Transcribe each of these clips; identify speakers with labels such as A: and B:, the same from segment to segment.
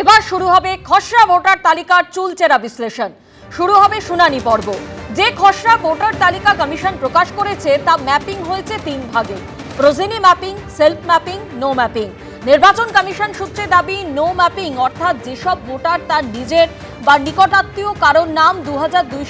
A: এবার শুরু হবে খসড়া ভোটার তালিকার চুলচেরা বিশ্লেষণ। শুরু হবে শুনানি পর্ব। যে খসড়া ভোটার তালিকা কমিশন প্রকাশ করেছে, তা ম্যাপিং হয়েছে তিন ভাগে। Progeny mapping, self mapping, no mapping. নির্বাচন কমিশন সূত্রে দাবি, নো ম্যাপিং অর্থাৎ যেসব ভোটার তার নিজের বা নিকটাত্মীয় কারোর নাম দু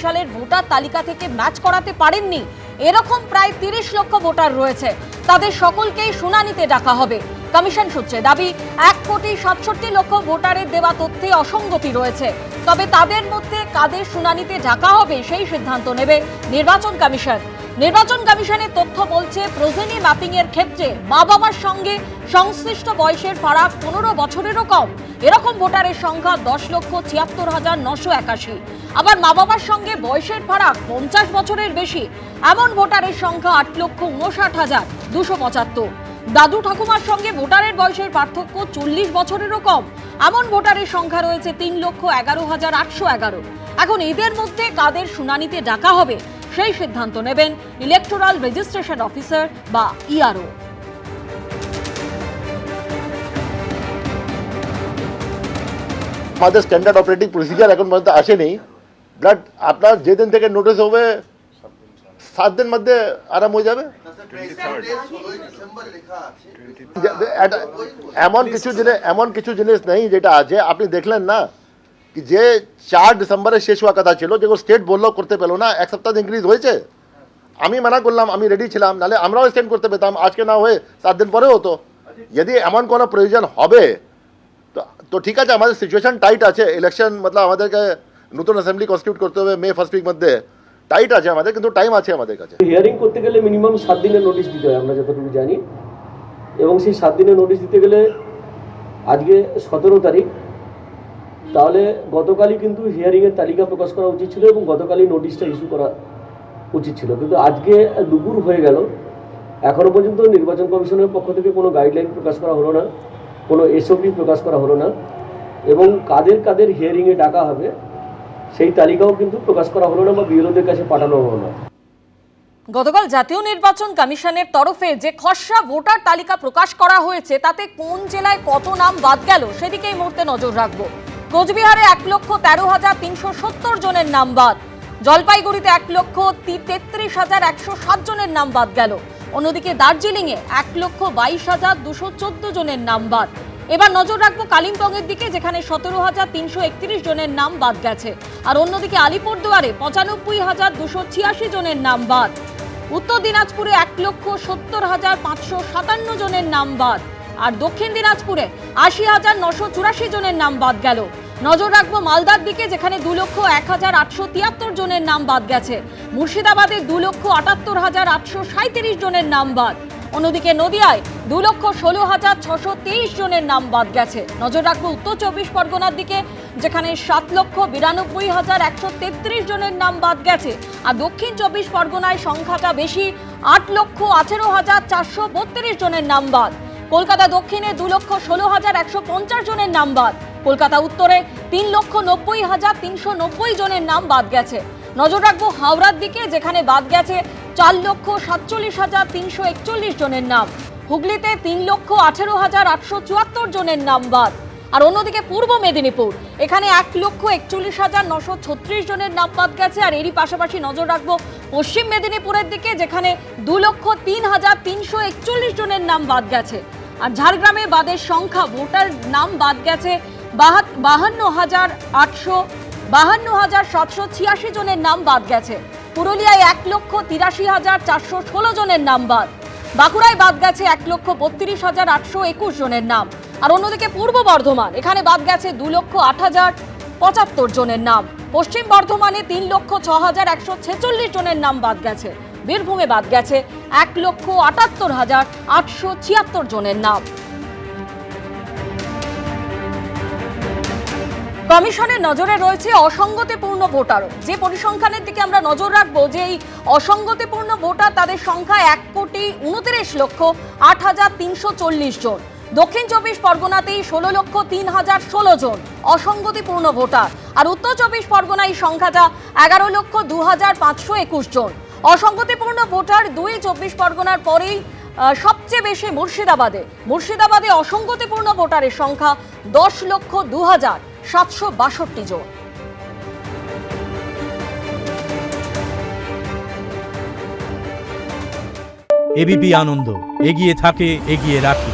A: সালের ভোটার তালিকা থেকে ম্যাচ করাতে পারেননি। এরকম প্রায় তিরিশ লক্ষ ভোটার রয়েছে। তাদের সকলকেই শুনানিতে ডাকা হবে। কমিশন সূত্রে দাবি, এক কোটি সাতষট্টি লক্ষ ভোটারের দেওয়া তথ্যে অসঙ্গতি রয়েছে। তবে তাদের মধ্যে কাদের শুনানিতে ডাকা হবে সেই সিদ্ধান্ত নেবে নির্বাচন কমিশন। নির্বাচন কমিশনের তথ্য বলছে, প্রোজেনি ম্যাপিং এর ক্ষেত্রে মা বাবার সঙ্গে সংশ্লিষ্ট বয়সের ফারাক পনেরো বছরেরও কম। এরকম ভোটারের সংখ্যা দশ লক্ষ ছিয়াত্তর হাজার নশো একাশি। আবার মা বাবার সঙ্গে বয়সের ফারাক পঞ্চাশ বছরের বেশি। এমন ভোটারের সংখ্যা আট লক্ষ উনষাট হাজার দুশো পঁচাত্তর। দাদু ঠাকুমার সঙ্গে ভোটারের বয়সের পার্থক্য চল্লিশ বছরেরও কম। এমন ভোটারের সংখ্যা রয়েছে তিন লক্ষ এগারো হাজার আটশো এগারো। এখন এদের মধ্যে কাদের শুনানিতে ডাকা হবে, সেই সিদ্ধান্ত নেবেন ইলেকটোরাল রেজিস্ট্রেশন অফিসার বা E ইআরও
B: আমাদের স্ট্যান্ডার্ড অপারেটিং প্রসিজার এখন পর্যন্ত আসেনি। বাট আপনার যেদিন থেকে নোটিশ হবে সাত দিন মধ্যে আরাম হয়ে যাবে যে- যে- এটা- এমন কিছু জিনিস এমন কিছু জিনিস নেই যেটা আছে আপনি দেখলেন না কি যে চার ডিসেম্বরে শেষ হওয়া কথা ছিল যেগুলো স্টেট বলল করতে পেল না এক সপ্তাহ ইনক্রিজ হয়েছে আমি মানা করলাম আমি রেডি ছিলাম নাহলে আমরাও এক্সটেন্ড করতে পেতাম আজকে না হয়ে সাত দিন পরে হতো যদি এমন কোনো প্রয়োজন হবে তো তো ঠিক আছে আমাদের সিচুয়েশন টাইট আছে ইলেকশন মতলব আমাদেরকে নতুন অ্যাসেম্বলি কনস্টিটিউট করতে হবে মে ফার্স্ট উইক মধ্যে টাইট আছে আমাদের, কিন্তু টাইম আছে আমাদের কাছে।
C: হিয়ারিং করতে গেলে মিনিমাম সাত দিনের নোটিশ দিতে হয়, আমরা যতটুকু জানি। এবং সেই সাত দিনের নোটিশ দিতে গেলে আজকে সতেরো তারিখ। তাহলে গতকালই কিন্তু হিয়ারিংয়ের তালিকা প্রকাশ করা উচিত ছিল এবং গতকালই নোটিশটা ইস্যু করা উচিত ছিল। কিন্তু আজকে দুপুর হয়ে গেল। এখনও পর্যন্ত নির্বাচন কমিশনের পক্ষ থেকে কোনো গাইডলাইন প্রকাশ করা হলো না, কোনো এসওপি প্রকাশ করা হলো না। এবং কাদের কাদের হিয়ারিংয়ে ডাকা হবে সেই তালিকাও কিন্তু প্রকাশ করা হলো না বা বিএলওদের কাছে পাঠানো হলো না।
A: গতকাল জাতীয় নির্বাচন কমিশনের তরফে যে খসড়া ভোটার তালিকা প্রকাশ করা হয়েছে, তাতে কোন জেলায় কত নাম বাদ গেল সেদিকে এই মুহূর্তে নজর রাখব। কোচবিহারে এক লক্ষ তেরো হাজার তিনশো সত্তর জনের নাম বাদ। জলপাইগুড়িতে এক লক্ষ তেত্রিশ হাজার একশো সাত জনের নাম বাদ গেল। অন্যদিকে দার্জিলিংয়ে এক লক্ষ বাইশ হাজার দুশো চোদ্দ জনের নাম বাদ। এবার নজর রাখব কালিম্পংয়ের দিকে, যেখানে সতেরো হাজার তিনশো একত্রিশ জনের নাম বাদ গেছে। আর অন্যদিকে আলিপুরদুয়ারে পঁচানব্বই হাজার দুশো ছিয়াশি জনের নাম বাদ। উত্তর দিনাজপুরে এক লক্ষ সত্তর হাজার পাঁচশো সাতান্ন জনের নাম বাদ। আর দক্ষিণ দিনাজপুরে আশি হাজার নশো চুরাশি জনের নাম বাদ গেল। নজর রাখব মালদার দিকে, যেখানে দু লক্ষ এক হাজার আটশো তিয়াত্তর জনের নাম বাদ গেছে। মুর্শিদাবাদে দু লক্ষ আটাত্তর হাজার আটশো সাঁত্রিশ জনের নাম বাদ। অন্যদিকে নদিয়ায় দু লক্ষ ষোলো হাজার ছশো তেইশ জনের নাম বাদ গেছে। নজর রাখব উত্তর চব্বিশ পরগনার দিকে, যেখানে সাত লক্ষ বিরানব্বই হাজার একশো তেত্রিশ জনের নাম বাদ গেছে। আর দক্ষিণ চব্বিশ পরগনায় সংখ্যাটা বেশি, আট লক্ষ আঠেরো হাজার চারশো বত্রিশ জনের নাম বাদ। কলকাতা দক্ষিণে দু লক্ষ ষোলো হাজার একশো পঞ্চাশ জনের নাম বাদ। কলকাতা উত্তরে তিন লক্ষ নব্বই হাজার তিনশো নব্বই জনের নাম বাদ গেছে। নজর রাখব হাওড়ার দিকে, যেখানে বাদ গেছে চার লক্ষ সাতচল্লিশ হাজার তিনশো একচল্লিশ জনের নাম। হুগলিতে তিন লক্ষ আঠেরো হাজার আটশো চুয়াত্তর জনের নাম বাদ। আর অন্যদিকে পূর্ব মেদিনীপুর, এখানে এক লক্ষ একচল্লিশ হাজার নশো ছত্রিশ জনের নাম বাদ গেছে। আর এরই পাশাপাশি নজর রাখব পশ্চিম মেদিনীপুরের দিকে, যেখানে দু লক্ষ তিন হাজার তিনশো একচল্লিশ জনের নাম বাদ গেছে। আর ঝাড়গ্রামে বাদের সংখ্যা, ভোটার নাম বাদ গেছে বাহান্ন হাজার আটশো, বাহান্ন হাজার সাতশো ছিয়াশি জনের নাম বাদ গেছে। পুরুলিয়ায় এক লক্ষ তিরাশি হাজার চারশো ষোলো জনের নাম বাদ। বাঁকুড়ায় বাদ গেছে এক লক্ষ বত্রিশ হাজার আটশো একুশ জনের নাম। আর অন্যদিকে পূর্ব বর্ধমান, এখানে বাদ গেছে দু লক্ষ আট হাজার পঁচাত্তর জনের নাম। পশ্চিম বর্ধমানে তিন লক্ষ ছ হাজার একশো ছেচল্লিশ জনের নাম বাদ গেছে। বীরভূমে বাদ গেছে এক লক্ষ আটাত্তর হাজার আটশো ছিয়াত্তর জনের নাম। কমিশনের নজরে রয়েছে অসঙ্গতিপূর্ণ ভোটারও। যে পরিসংখ্যানের দিকে আমরা নজর রাখব, যে এই অসঙ্গতিপূর্ণ ভোটার তাদের সংখ্যা এক কোটি উনত্রিশ লক্ষ আট হাজার তিনশো চল্লিশ জন। দক্ষিণ চব্বিশ পরগনাতেই ষোলো লক্ষ তিন হাজার ষোলো জন অসঙ্গতিপূর্ণ ভোটার। আর উত্তর চব্বিশ পরগনায় এই সংখ্যাটা এগারো লক্ষ দু হাজার পাঁচশো একুশ জন। অসঙ্গতিপূর্ণ ভোটার দুই চব্বিশ পরগনার পরেই সবচেয়ে বেশি মুর্শিদাবাদে। মুর্শিদাবাদে অসঙ্গতিপূর্ণ ভোটারের সংখ্যা দশ লক্ষ দু হাজার। সাতশো বাষট্টি জন।
D: এবিপি আনন্দ এগিয়ে থাকে এগিয়ে রাখে।